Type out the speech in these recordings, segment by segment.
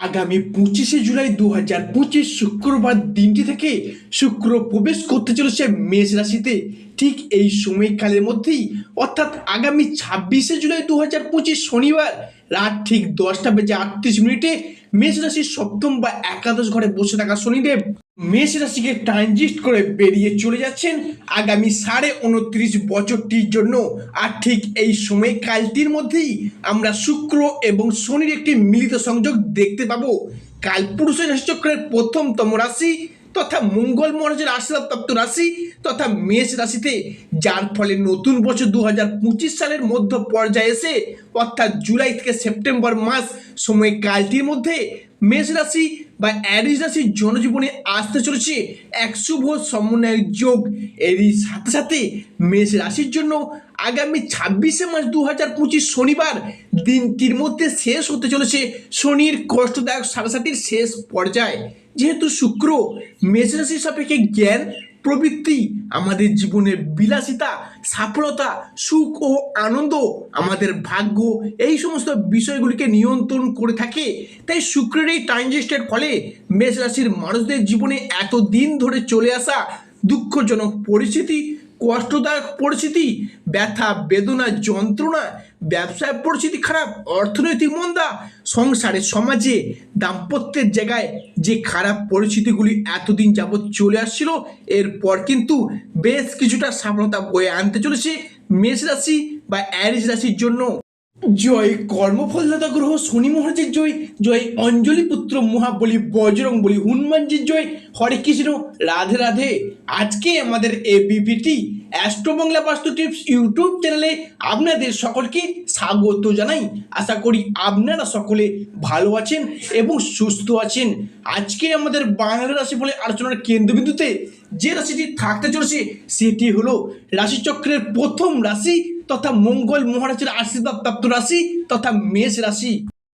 আগামী পঁচিশে জুলাই দু হাজার পঁচিশ শুক্রবার দিনটি থেকে শুক্র প্রবেশ করতে চলেছে মেষ রাশিতে। ঠিক এই সময়কালের মধ্যেই, অর্থাৎ আগামী ছাব্বিশে জুলাই দু হাজার পঁচিশ শনিবার রাত ঠিক দশটা বেজে আটত্রিশ মিনিটে মেষ রাশির সপ্তম বা একাদশ ঘরে বসে থাকা শনিদেব। মেষ রাশিকে ট্রানজিস্ট করে বেরিয়ে চলে যাচ্ছেন আগামী সাড়ে উনত্রিশ বছরটির জন্য। আর ঠিক এই সময়কালটির মধ্যেই আমরা শুক্র এবং শনির একটি মিলিত সংযোগ দেখতে পাবো। পুরুষ রাশিচক্রের প্রথমতম রাশি তথা মঙ্গল মহারাজের আশীর্বাদপ্রাপ্ত রাশি তথা মেষ রাশিতে, যার ফলে নতুন বছর দু হাজার পঁচিশ সালের মধ্য পর্যায়ে এসে, অর্থাৎ জুলাই থেকে সেপ্টেম্বর মাস সময় কালটির মধ্যে, মেষ রাশি বা অ্যারিস রাশির জনজীবনে আসতে চলেছে এক শুভ সমন্বয়ের যোগ। এরই সাথে সাথে মেষ রাশির জন্য আগামী ছাব্বিশে মার্চ দু হাজার পঁচিশ শনিবার দিনটির মধ্যে শেষ হতে চলেছে শনির কষ্টদায়ক সারাসাতির শেষ পর্যায়। যেহেতু শুক্র মেঝরাশির সাপেক্ষে জ্ঞান, প্রবৃত্তি, আমাদের জীবনের বিলাসিতা, সফলতা, সুখ ও আনন্দ, আমাদের ভাগ্য, এই সমস্ত বিষয়গুলিকে নিয়ন্ত্রণ করে থাকে। তাই শুক্রের এই ট্রানজিস্টের ফলে মেষ রাশির মানুষদের জীবনে এত দিন ধরে চলে আসা দুঃখজনক পরিস্থিতি, কষ্টদায়ক পরিস্থিতি, ব্যথা, বেদনা, যন্ত্রণা ব্যবসায় পরিস্থিতি খারাপ, অর্থনৈতিক মন্দা সংসারে সমাজে দাম্পত্যের জায়গায় যে খারাপ পরিস্থিতিগুলি এতদিন যাবৎ চলে আসছিল, এরপর কিন্তু বেশ কিছুটা সফলতা বয়ে আনতে চলেছে মেষ রাশি বা অ্যারিস রাশির জন্য। জয় কর্মফলদাতা গ্রহ, শনি মহারাজের জয় জয় অঞ্জলি পুত্র মহাবলী, বজরং বলি হনুমানজির জয়, হরে কৃষ্ণ, রাধে রাধে। আজকে আমাদের এ বিপিটি অ্যাস্ট্রো বাংলা বাস্তু টিপস ইউটিউব চ্যানেলে আপনাদের সকলকে স্বাগত জানাই। আশা করি আপনারা সকলে ভালো আছেন এবং সুস্থ আছেন। আজকে আমাদের বাংলা রাশি বলে আলোচনার কেন্দ্রবিন্দুতে যে রাশিটি থাকতে চলেছে, সেটি হলো রাশিচক্রের প্রথম রাশি তথা মঙ্গল মহারাজের আশীর্বাদ প্রাপ্ত রাশি তথা মেষ রাশি।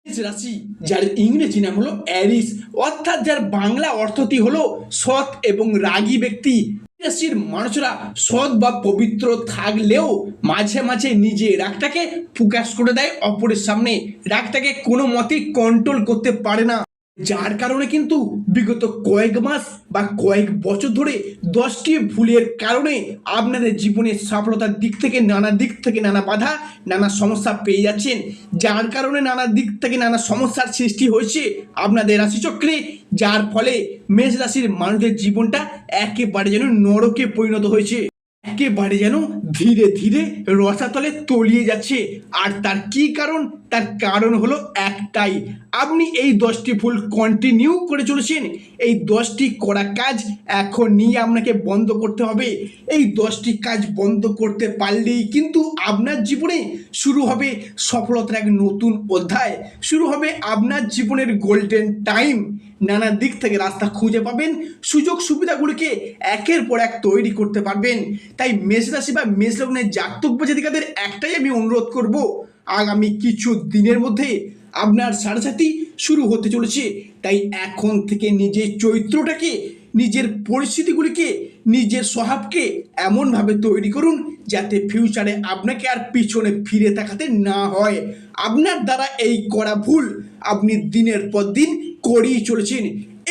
রাশি, যার ইংরেজি নাম হলো অ্যারিস, অর্থাৎ যার বাংলা অর্থটি হলো সৎ এবং রাগী ব্যক্তি। রাশির মানুষরা সৎ বা পবিত্র থাকলেও মাঝে মাঝে নিজে রাগটাকে প্রকাশ করে দেয় অপরের সামনে। রাগটাকে কোনো মতেই কন্ট্রোল করতে পারে না। যার কারণে কিন্তু বিগত কয়েক মাস বা কয়েক বছর ধরে দশটি ভুলের কারণে আপনাদের জীবনের সফলতার দিক থেকে, নানা দিক থেকে নানা বাধা, নানা সমস্যা পেয়ে যাচ্ছেন। যার কারণে নানা দিক থেকে নানা সমস্যার সৃষ্টি হয়েছে আপনাদের রাশিচক্রে, যার ফলে মেষ রাশির মানুষের জীবনটা একেবারে যেন নরকে পরিণত হয়েছে। একেবারে যেন ধীরে ধীরে রসাতলে তলিয়ে যাচ্ছে। আর তার কি কারণ? তার কারণ হলো একটাই। আপনি এই দশটি ফুল কন্টিনিউ করে চলেছেন। এই দশটি করা কাজ এখন নিয়ে আপনাকে বন্ধ করতে হবে। এই দশটি কাজ বন্ধ করতে পারলেই কিন্তু আপনার জীবনে শুরু হবে সফলতার এক নতুন অধ্যায়। শুরু হবে আপনার জীবনের গোল্ডেন টাইম নানা দিক থেকে রাস্তা খুঁজে পাবেন, সুযোগ সুবিধাগুলিকে একের পর এক তৈরি করতে পারবেন। তাই মেষ রাশি বা মেষ লগ্নের জাতব্য জাতিকাদের একটাই আমি অনুরোধ করব, আগামী কিছু দিনের মধ্যে আপনার সাড়ে শুরু হতে চলেছে। তাই এখন থেকে নিজের চরিত্রটাকে, নিজের পরিস্থিতিগুলিকে, নিজের স্বভাবকে এমনভাবে তৈরি করুন যাতে ফিউচারে আপনাকে আর পিছনে ফিরে তাকাতে না হয়। আপনার দ্বারা এই করা ভুল, আপনি দিনের পর দিন করেই চলেছেন।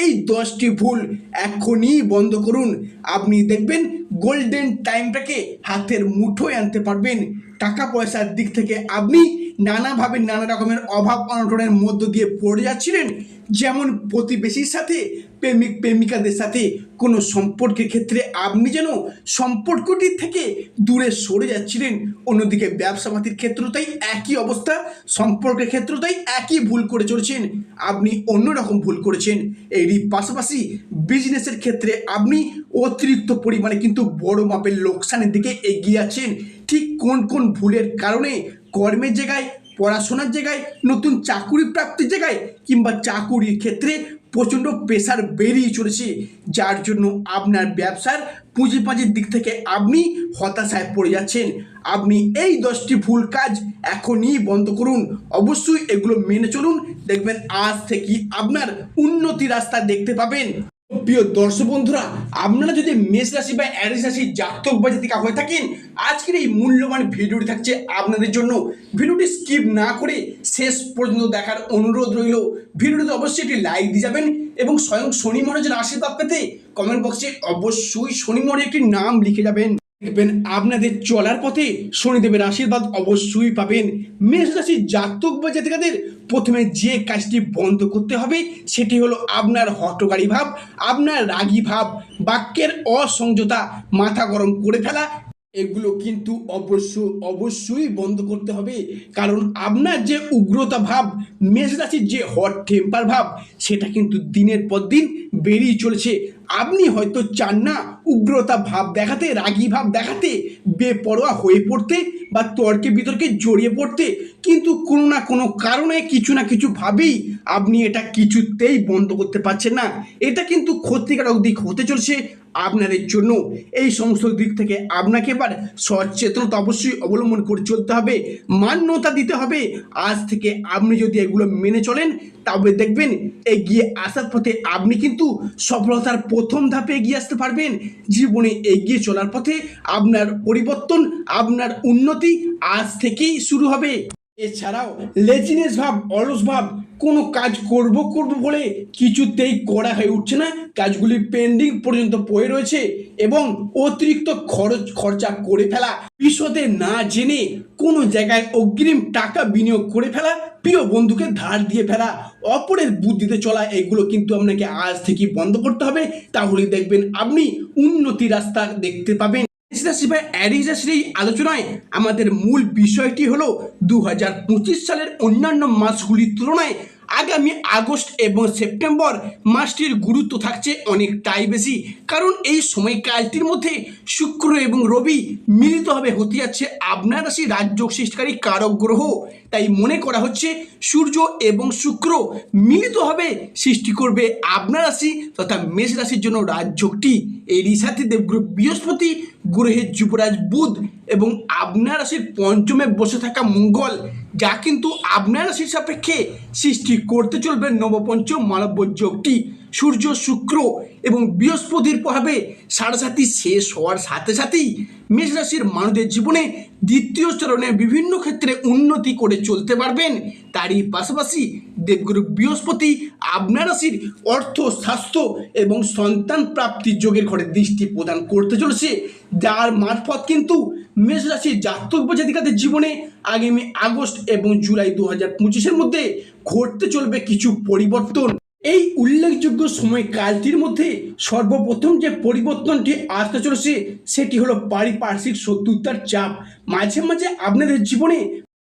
এই দশটি ভুল এখনই বন্ধ করুন। আপনি দেখবেন গোল্ডেন টাইমটাকে হাতের মুঠোয় আনতে পারবেন। টাকা পয়সার দিক থেকে আপনি নানাভাবে নানা রকমের অভাব অনটনের মধ্য দিয়ে পড়ে যাচ্ছিলেন। যেমন প্রতিবেশীর সাথে, প্রেমিক, প্রেমিকাদের সাথে কোনো সম্পর্কের ক্ষেত্রে আপনি যেন সম্পর্কটির থেকে দূরে সরে যাচ্ছিলেন, অন্যদিকে ব্যবসা পাতির ক্ষেত্রটাই একই অবস্থা, সম্পর্কের ক্ষেত্রটাই একই ভুল করে চলেছেন, আপনি অন্যরকম ভুল করেছেন। এরই পাশাপাশি বিজনেসের ক্ষেত্রে আপনি অতিরিক্ত পরিমাণে কিন্তু বড় মাপের লোকসানের দিকে এগিয়ে আছেন। ঠিক কোন কোন ভুলের কারণে কর্মের জায়গায় পড়াশোনার জায়গায়, নতুন চাকুরি প্রাপ্তির জায়গায় কিংবা চাকুরির ক্ষেত্রে প্রচণ্ড প্রেশার বেরিয়ে চলেছে। যার জন্য আপনার ব্যবসার পুঁজিপাঁজির দিক থেকে আপনি হতাশায় পড়ে যাচ্ছেন। আপনি এই দশটি ভুল কাজ এখনই বন্ধ করুন। অবশ্যই এগুলো মেনে চলুন। দেখবেন আজ থেকে আপনার উন্নতি রাস্তা দেখতে পাবেন। প্রিয় দর্শক বন্ধুরা, আপনারা যদি মেষ রাশি বা অ্যারিস রাশি জাতক বা জাতিকা হয়ে থাকেন, আজকের এই মূল্যবান ভিডিওটি থাকছে আপনাদের জন্য। ভিডিওটি স্কিপ না করে শেষ পর্যন্ত দেখার অনুরোধ রইল। ভিডিওটিতে অবশ্যই একটি লাইক দিয়ে যাবেন এবং স্বয়ং শনি মহারাজের আশীর্বাদ পেতে কমেন্ট বক্সে অবশ্যই শনি মহারাজের একটি নাম লিখে যাবেন। দেখবেন আপনাদের চলার পথে শনিদেবের আশীর্বাদ অবশ্যই পাবেন। মেষ রাশির জাতক বা জাতিকাদের প্রথমে যে কাজটি বন্ধ করতে হবে, সেটি হলো আপনার হটকারী ভাব, আপনার রাগী ভাব, বাক্যের অসংযতা মাথা গরম করে ফেলা। এগুলো কিন্তু অবশ্য অবশ্যই বন্ধ করতে হবে, কারণ আপনার যে উগ্রতা ভাব, মেষ রাশির যে হট টেম্পার ভাব, সেটা কিন্তু দিনের পর দিন বেরিয়ে চলেছে। আপনি হয়তো চান না উগ্রতা ভাব দেখাতে, রাগী ভাব দেখাতে, বেপরোয়া হয়ে পড়তে বা তর্কে বিতর্কে জড়িয়ে পড়তে। কিন্তু কোনো না কোনো কারণে কিছু না কিছু ভাবেই আপনি এটা কিছুতেই বন্ধ করতে পারছেন না। এটা কিন্তু ক্ষতিকারক দিক হতে চলছে আপনাদের জন্য। এই সমস্ত দিক থেকে আপনাকে এবার সচেতনতা অবশ্যই অবলম্বন করে চলতে হবে। মান্যতা দিতে হবে। আজ থেকে আপনি যদি এগুলো মেনে চলেন তবে দেখবেন এগিয়ে আসার পথে আপনি কিন্তু সফলতার প্রথম ধাপে এগিয়ে আসতে পারবেন। জীবনে এগিয়ে চলার পথে আপনার পরিবর্তন, আপনার উন্নতি আজ থেকেই শুরু হবে। এছাড়াও লেজিনেস ভাব, অলস ভাব, কোনো কাজ করব করব বলে কিছুতেই করা হয়ে উঠছে না। কাজগুলি পেন্ডিং পর্যন্ত পড়ে রয়েছে এবং অতিরিক্ত খরচ, খরচা করে ফেলা। বিশদে না জেনে কোনো জায়গায় অগ্রিম টাকা বিনিয়োগ করে ফেলা, প্রিয় বন্ধুকে ধার দিয়ে ফেলা, অপরের বুদ্ধিতে চলা, এগুলো কিন্তু আপনাকে আজ থেকে বন্ধ করতে হবে। তাহলে দেখবেন আপনি উন্নতি রাস্তা দেখতে পাবেন। এই আলোচনায় আমাদের মূল বিষয়টি হলো দু সালের অন্যান্য মাসগুলির তুলনায় আগামী আগস্ট এবং সেপ্টেম্বর মাসটির গুরুত্ব থাকছে অনেকটাই বেশি। কারণ এই সময়কালটির মধ্যে শুক্র এবং রবি মিলিতভাবে হতে যাচ্ছে আপনার রাশি রাজ্য সৃষ্টিকারী কারক গ্রহ। তাই মনে করা হচ্ছে সূর্য এবং শুক্র মিলিতভাবে সৃষ্টি করবে আপনার রাশি তথা মেষ রাশির জন্য রাজযোগটি এই রিসাতি দেবগ্রহ বৃহস্পতি গ্রহের যুবরাজ বুধ এবং আপনার রাশির পঞ্চমে বসে থাকা মঙ্গল, যা কিন্তু আপনার রাশির সাপেক্ষে সৃষ্টি করতে চলবে নবপঞ্চম মানব্য যোগটি। সূর্য, শুক্র এবং বৃহস্পতির প্রভাবে সাড়ে শেষ হওয়ার সাথে সাথেই মেষ রাশির মানুষদের জীবনে দ্বিতীয় চরণে বিভিন্ন ক্ষেত্রে উন্নতি করে চলতে পারবেন। তারই পাশাপাশি দেবগুরু বৃহস্পতি আপনার রাশির অর্থ, স্বাস্থ্য এবং সন্তান প্রাপ্তির যোগের ঘরে দৃষ্টি প্রদান করতে চলেছে। যার মারফত কিন্তু মেষ রাশির জাতক বা জাতিকাদের জীবনে আগামী আগস্ট এবং জুলাই দু হাজার পঁচিশের মধ্যে ঘটতে চলবে কিছু পরিবর্তন। এই উল্লেখযোগ্য সময়কালটির মধ্যে সর্বপ্রথম যে পরিবর্তনটি আসতে চলেছে, সেটি হলো পারিপার্শ্বিক শত্রুতার চাপ। মাঝে মাঝে আপনাদের জীবনে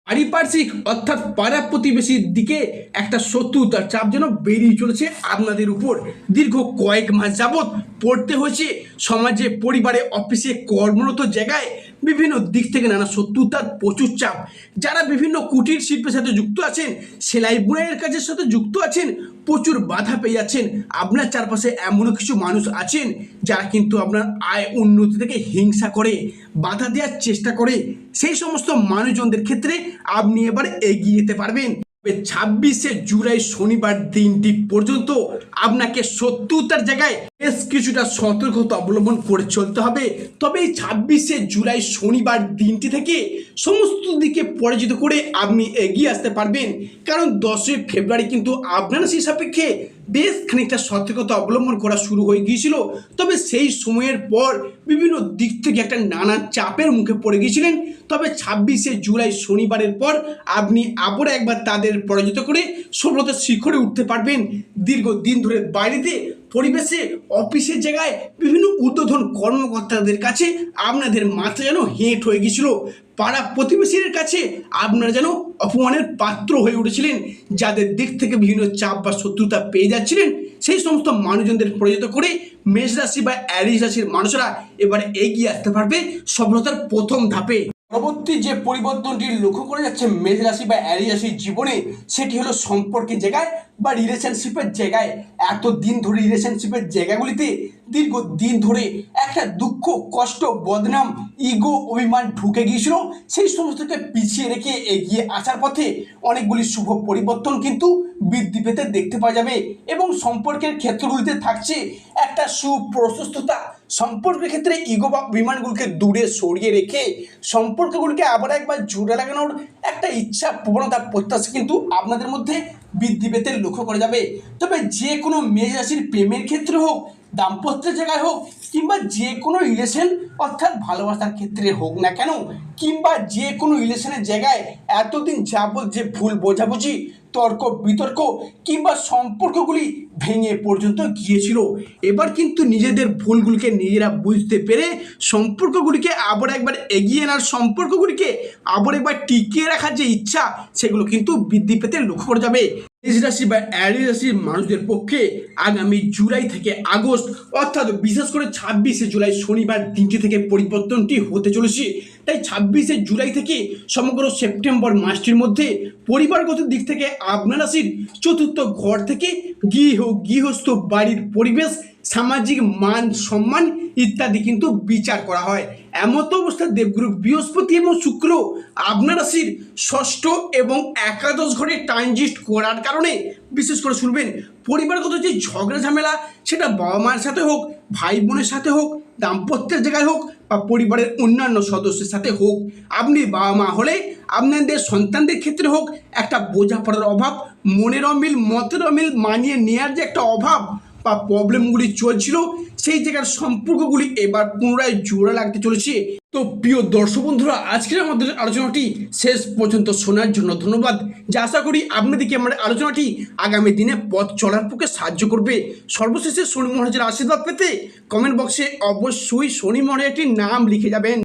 পারিপার্শ্বিক অর্থাৎ পাড়া প্রতিবেশীর দিকে একটা শত্রুতার চাপ যেন বেরিয়ে চলেছে। আপনাদের উপর দীর্ঘ কয়েক মাস যাবৎ পড়তে হয়েছে। সমাজে, পরিবারে, অফিসে, কর্মরত জায়গায় বিভিন্ন দিক থেকে নানা শত্রুতার প্রচুর চাপ। যারা বিভিন্ন কুটির শিল্পের সাথে যুক্ত আছেন, সেলাই বুনাইয়ের কাজের সাথে যুক্ত আছেন, প্রচুর বাধা পেয়ে যাচ্ছেন। আপনার চারপাশে এমনও কিছু মানুষ আছেন, যারা কিন্তু আপনার আয় উন্নতি থেকে হিংসা করে, বাধা দেওয়ার চেষ্টা করে। সেই সমস্ত মানুষজনদের ক্ষেত্রে আপনি এবার এগিয়ে যেতে পারবেন। ছাব্বিশে জুলাই শনিবার দিনটি পর্যন্ত আপনাকে শত্রুতার জায়গায় বেশ কিছুটা সতর্কতা অবলম্বন করে চলতে হবে। তবে এই ছাব্বিশে জুলাই শনিবার দিনটি থেকে সমস্ত দিকে পরাজিত করে আপনি এগিয়ে আসতে পারবেন। কারণ দশই ফেব্রুয়ারি কিন্তু আপনার সেই সাপেক্ষে বেশ খানিকটা সতর্কতা অবলম্বন করা শুরু হয়ে গিয়েছিল। তবে সেই সময়ের পর বিভিন্ন দিক থেকে একটা নানা চাপের মুখে পড়ে গিয়েছিলেন। তবে ছাব্বিশে জুলাই শনিবারের পর আপনি আবার একবার তাদের পরাজিত করে সফলতার শিখরে উঠতে পারবেন। দীর্ঘদিন ধরে বাইরেতে পরিবেশে, অফিসের জায়গায় বিভিন্ন উদ্বোধন কর্মকর্তাদের কাছে আপনাদের মাথা যেন হেঁট হয়ে গিয়েছিল পাড়া প্রতিবেশীদের কাছে আপনারা যেন অপমানের পাত্র হয়ে উঠেছিলেন, যাদের দিক থেকে বিভিন্ন চাপ বা শত্রুতা পেয়ে যাচ্ছিলেন, সেই সমস্ত মানুষজনদের পরাজিত করে মেষ রাশি বা অ্যারিস রাশির মানুষরা এবার এগিয়ে আসতে পারবে সফলতার প্রথম ধাপে। পরবর্তী যে পরিবর্তনটি লক্ষ্য করা যাচ্ছে মেষ রাশি বা অ্যারি রাশির জীবনে, সেটি হলো সম্পর্কের জায়গায় বা রিলেশনশিপের জায়গায়। এত দিন ধরে রিলেশনশিপের জায়গাগুলিতে দীর্ঘ দিন ধরে একটা দুঃখ, কষ্ট, বদনাম ইগো অভিমান ঢুকে গিয়েছিল। সেই সমস্তকে পিছিয়ে রেখে এগিয়ে আসার পথে অনেকগুলি শুভ পরিবর্তন কিন্তু বৃদ্ধি পেতে দেখতে পাওয়া যাবে এবং সম্পর্কের ক্ষেত্রগুলিতে থাকছে একটা সুপ্রশস্ততা। সম্পর্কের ক্ষেত্রে ইগো বা অভিমানগুলোকে দূরে সরিয়ে রেখে সম্পর্কগুলিকে আবার একবার জোড়া লাগানোর একটা ইচ্ছা, প্রবণতা, প্রত্যাশা কিন্তু আপনাদের মধ্যে বৃদ্ধি পেতে লক্ষ্য করা যাবে। তবে যে কোনো মেষ রাশির প্রেমের ক্ষেত্রে হোক দাম্পত্যের জায়গায় হোক কিংবা যে কোনো রিলেশন অর্থাৎ ভালোবাসার ক্ষেত্রে হোক না কেন, কিংবা যে কোনো রিলেশনের জায়গায় এতদিন যাবৎ যে ভুল বোঝাবুঝি, তর্ক বিতর্ক কিংবা সম্পর্কগুলি ভেঙে পর্যন্ত গিয়েছিল, এবার কিন্তু নিজেদের ভুলগুলিকে নিজেরা বুঝতে পেরে সম্পর্কগুলিকে আবার একবার এগিয়ে আনার, সম্পর্কগুলিকে আবার একবার টিকিয়ে রাখার যে ইচ্ছা, সেগুলো কিন্তু বৃদ্ধি পেতে লক্ষ্য করা যাবে। মেষ রাশি বা অ্যারি রাশির মানুষদের পক্ষে আগামী জুলাই থেকে আগস্ট, অর্থাৎ বিশেষ করে ছাব্বিশে জুলাই শনিবার দিনটি থেকে পরিবর্তনটি হতে চলেছে। তাই ছাব্বিশে জুলাই থেকে সমগ্র সেপ্টেম্বর মাসটির মধ্যে পরিবারগত দিক থেকে আপনার রাশির চতুর্থ ঘর থেকে গৃহ, গৃহস্থ বাড়ির পরিবেশ, সামাজিক মান সম্মান ইত্যাদি কিন্তু বিচার করা হয়। এমত অবস্থায় দেবগুরু বৃহস্পতি এবং শুক্র আপনার রাশির ষষ্ঠ এবং একাদশ ঘরে ট্রানজিস্ট করার কারণে বিশেষ করে শুনবেন, পরিবারগত যে ঝগড়া ঝামেলা সেটা বাবা মায়ের সাথে হোক ভাই বোনের সাথে হোক, দাম্পত্যের জায়গায় হোক বা পরিবারের অন্যান্য সদস্যের সাথে হোক, আপনি বাবা মা হলে আপনাদের সন্তানদের ক্ষেত্রে হোক, একটা বোঝাপড়ার অভাব, মনের অমিল, মতের অমিল মানিয়ে নেওয়ার যে একটা অভাব বা প্রবলেমগুলি চলছিল সেই জায়গার সম্পর্কগুলি এবার পুনরায় জোড়া লাগতে চলেছে। তো প্রিয় দর্শক বন্ধুরা, আজকের আমাদের আলোচনাটি শেষ পর্যন্ত শোনার জন্য ধন্যবাদ। যা আশা করি আপনাদেরকে আমার আলোচনাটি আগামী দিনে পথ চলার পক্ষে সাহায্য করবে। সর্বশেষে শনি মহারাজের আশীর্বাদ পেতে কমেন্ট বক্সে অবশ্যই শনি মহারাজটির নাম লিখে যাবেন।